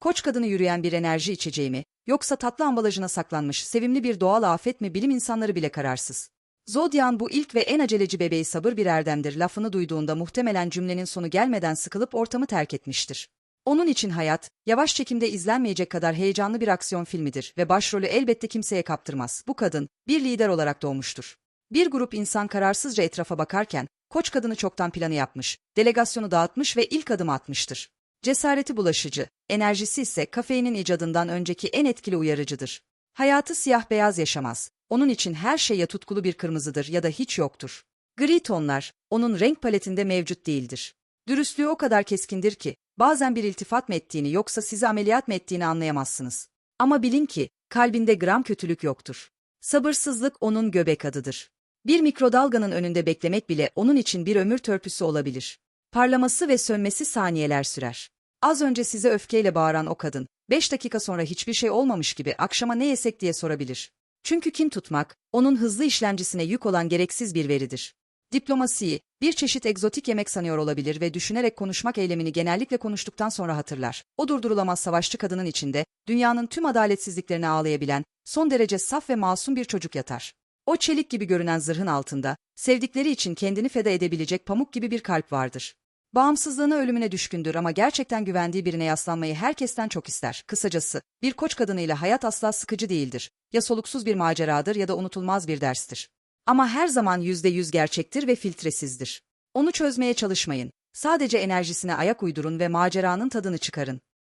Koç kadını yürüyen bir enerji içeceği mi, yoksa tatlı ambalajına saklanmış sevimli bir doğal afet mi bilim insanları bile kararsız. Zodyan bu ilk ve en aceleci bebeği sabır bir erdemdir lafını duyduğunda muhtemelen cümlenin sonu gelmeden sıkılıp ortamı terk etmiştir. Onun için hayat, yavaş çekimde izlenmeyecek kadar heyecanlı bir aksiyon filmidir ve başrolü elbette kimseye kaptırmaz. Bu kadın, bir lider olarak doğmuştur. Bir grup insan kararsızca etrafa bakarken, koç kadını çoktan planı yapmış, delegasyonu dağıtmış ve ilk adımı atmıştır. Cesareti bulaşıcı, enerjisi ise kafeinin icadından önceki en etkili uyarıcıdır. Hayatı siyah beyaz yaşamaz. Onun için her şey ya tutkulu bir kırmızıdır ya da hiç yoktur. Gri tonlar, onun renk paletinde mevcut değildir. Dürüstlüğü o kadar keskindir ki, bazen bir iltifat mı ettiğini yoksa sizi ameliyat mı ettiğini anlayamazsınız. Ama bilin ki, kalbinde gram kötülük yoktur. Sabırsızlık onun göbek adıdır. Bir mikrodalganın önünde beklemek bile onun için bir ömür törpüsü olabilir. Parlaması ve sönmesi saniyeler sürer. Az önce size öfkeyle bağıran o kadın, beş dakika sonra hiçbir şey olmamış gibi akşama ne yesek diye sorabilir. Çünkü kin tutmak, onun hızlı işlemcisine yük olan gereksiz bir veridir. Diplomasiyi, bir çeşit egzotik yemek sanıyor olabilir ve düşünerek konuşmak eylemini genellikle konuştuktan sonra hatırlar. O durdurulamaz savaşçı kadının içinde, dünyanın tüm adaletsizliklerine ağlayabilen, son derece saf ve masum bir çocuk yatar. O çelik gibi görünen zırhın altında, sevdikleri için kendini feda edebilecek pamuk gibi bir kalp vardır. Bağımsızlığına ölümüne düşkündür ama gerçekten güvendiği birine yaslanmayı herkesten çok ister. Kısacası, bir koç kadınıyla hayat asla sıkıcı değildir. Ya soluksuz bir maceradır ya da unutulmaz bir derstir. Ama her zaman yüzde yüz gerçektir ve filtresizdir. Onu çözmeye çalışmayın. Sadece enerjisine ayak uydurun ve maceranın tadını çıkarın.